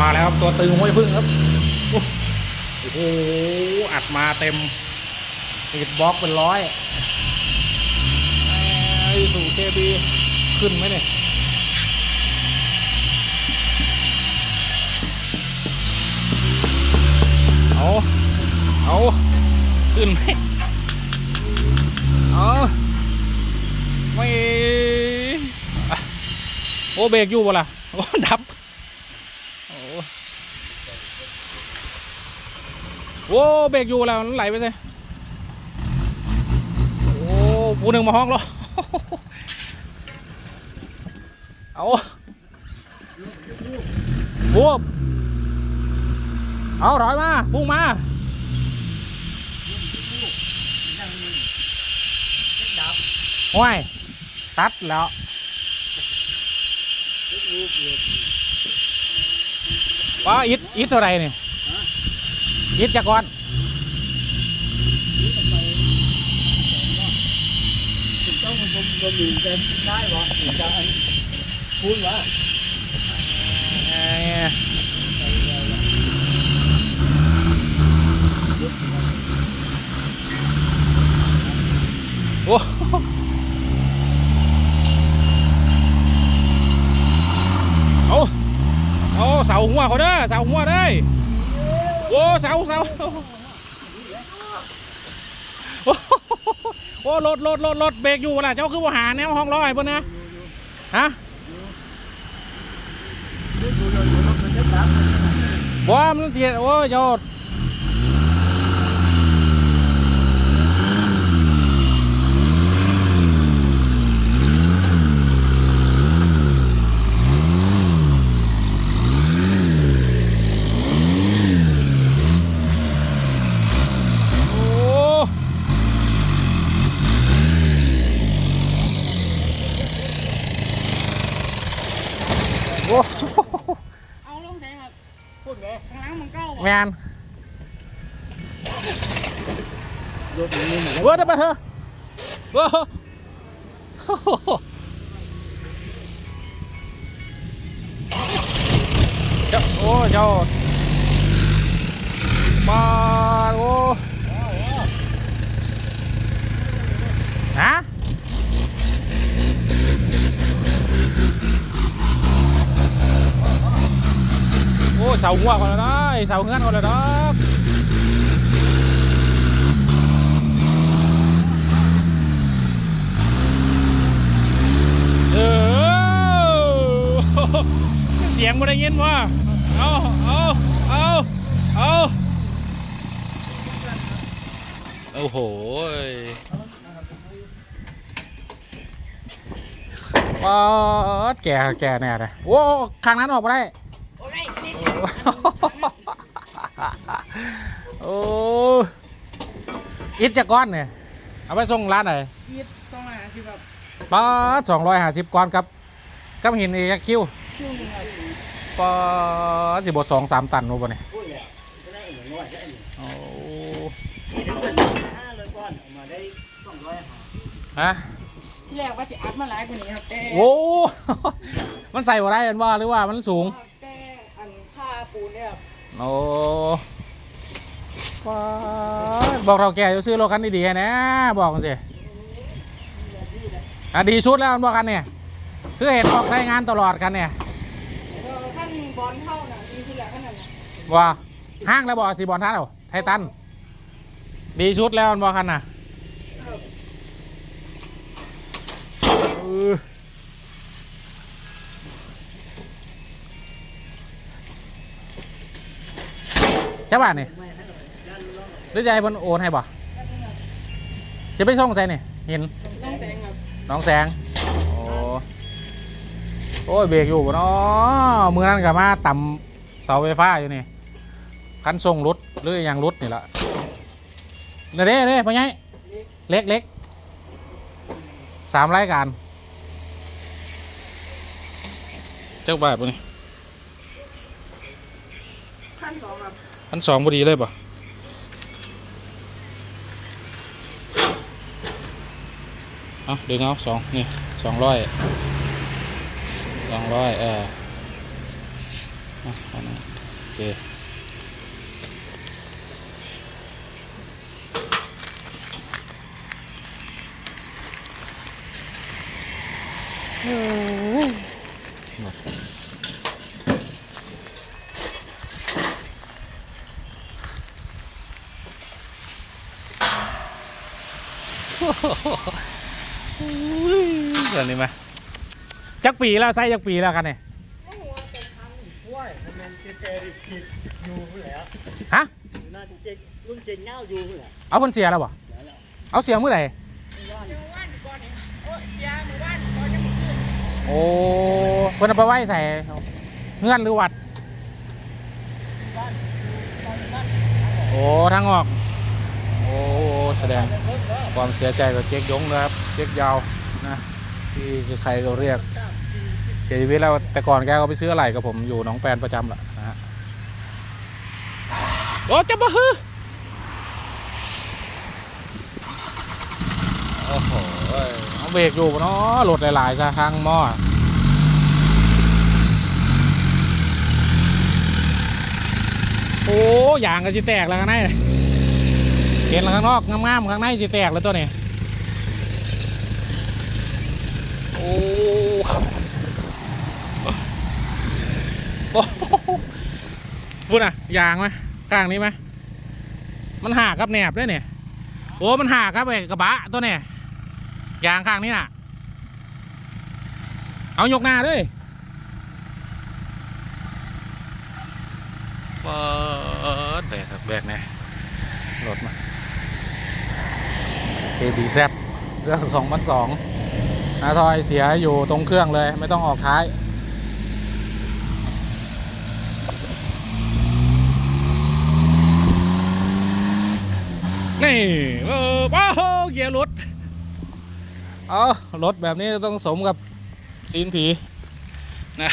มาแล้วครับ ตัวตึงห้วยพึ่งครับ โอ้โห อัดมาเต็มติดบล็อกเป็นร้อยไอ้สู่เคบีขึ้นไหมเนี่ยเอาเอาขึ้นไหมเอาไม่ โอ้เบรกอยู่บ่ล่ะโอ้ดับ โอ้ โอ้เบรกอยู่แล้วไหลไปสิโอ้ปูหนึ่งมาห้องแล้วเอาบูบเอาถอยมาพุ่งมาห้วยตัดแล้วว่าอิดอิดเท่าไรเนี่ย อิดจากก่อนต้องมันบ่ โอ้เสาวเสาวโอ้รถรถรถรถเบรกอยู่เวลาเจ้าคือว่าหาแนวห้องร้อยบนนะฮะว้ามันจะดับบ่มันเสียโอ้ยโยดโอ้โห เอาลงใส่ครับ พูดไง ข้างหล่างมันเก้าแมนรถนี้มันเว้ยได้ไปเถอะเว้ยเจ้าโอ้เจ้ามาโอ้ฮะ เสาหัวก่อนแล้วนะไอ้เสาเงื่อนก่อนล้วนะเออเสียงมันได้ยินว่าเอาเอาเอาเอาโอ้โหยป๊าดแก่แก่แน่เลยโอ้ ข้างนั้นออกมาได้ โอ้ยนี่ โอ้อิดจะก้อนเนี่ยเอาไปส่งร้านไหนยิบสองร้อยห้าสิบแบบป๊าสองร้อยห้าสิบก้อนครับกับหินอีกคิวคิวหนึ่งครับปอสิบสองสามตันรู้ป่ะเนี่ยพูดเนี่ยจะได้เหมือนน้อยได้นี่โอ้ห้าเลยก้อนออกมาได้สองร้อยห้าฮะที่แรกว่าสิอัดมาหลายกว่านี้ครับแต่โอ้มันใส่บ่ได้กันว่าหรือว่ามันสูงแต่อันค่าปูนเนี่ยครับโอ้ป๊าด บอกเราแก่จะซื้อรถคันดีๆนะ บอกกันสิอะดีชุดแล้วบอกกันเนี่ยคือเห็นออกใช้งานตลอดกันเนี่ยขั้นบอลเท่าน่ะมีที่เหลือขนาดว่าห้างแล้วบอกสีบอลท่าเอาไททัน ดีชุดแล้วบอกกันน่ะเจ้าบ้านเนี่ย หรือจะให้เพิ่นโอนให้บ่จะไปส่งใส่นี่เห็นต้องแสงครับน้องแสงโอ้โอ้ยเบรกอยู่บ่เนาะมือนั้นกับมาต่ำเสาไฟฟ้าอยู่นี่คันส่งรถหรืออย่างรถนี่ละเด้เด้เด้พ่อใหญ่เล็กเล็กสามรายการเจ้าบาทปะนี่ขั้นสองครับพันสองพอดีเลยป่ะ เอาดึงเอาสองนี่สองร้อยสองร้อยเอออะเอาหน่อยโอ เคเดี๋ยวนี้มาจักปีแล้วไส้จักปีแล้วกันเนี่ยไม่หัวแต่ทว้ายมันเป็นเจเจริกอยู่แล้วฮะน่าจะเจ๊รุ่นเจ๊เง่าอยู่แหละเอาเพิ่นเสียแล้วบ่แล้วแล้วเอาเสียเมื่อไหร่ว่าำเมื่อวานก่อนเนี่ยโอ้ยยาเมื่อวานก่อนจะมาขึ้นโอ้เพิ่นเอาไปไว้ใส่เงื่อนหรือวัดบ้านบ้านบ้านโอ้ทางออกโอ้ แสดงความเสียใจกับเจ๊กยงนะครับ เจ๊กยาวนะที่ใครก็เรียกเสียชีวิตแล้วแต่ก่อนแกก็ไปซื้ออะไรกับผมอยู่น้องแปนประจำแหละนะฮะโอ้จะมาฮือโอ้โหเอาเบรกอยู่เนาะรถหลายๆซะทางหม้อโอ้ยางก็สิแตกแล้วข้างใน เห็นข้างนอกงามๆข้างในสิแตกแล้วตัวนี้โอ้โหพูดอะยางไหมกลางนี้ไหมมันหักครับแหนบด้วยเนี่ยโอ้มันหักครับไอ้กระบะตัวเนี่ยยางข้างนี้น่ะ เอายกหน้าด้วยเปิดแบกครับแบกเนี่ยรถมา KBZ เครื่องสองพันสองนะทอยเสียอยู่ตรงเครื่องเลย ไม่ต้องออกท้ายนี่เออว้าวเกียร์รถเอารถแบบนี้ต้องสมกับตีนผีนะ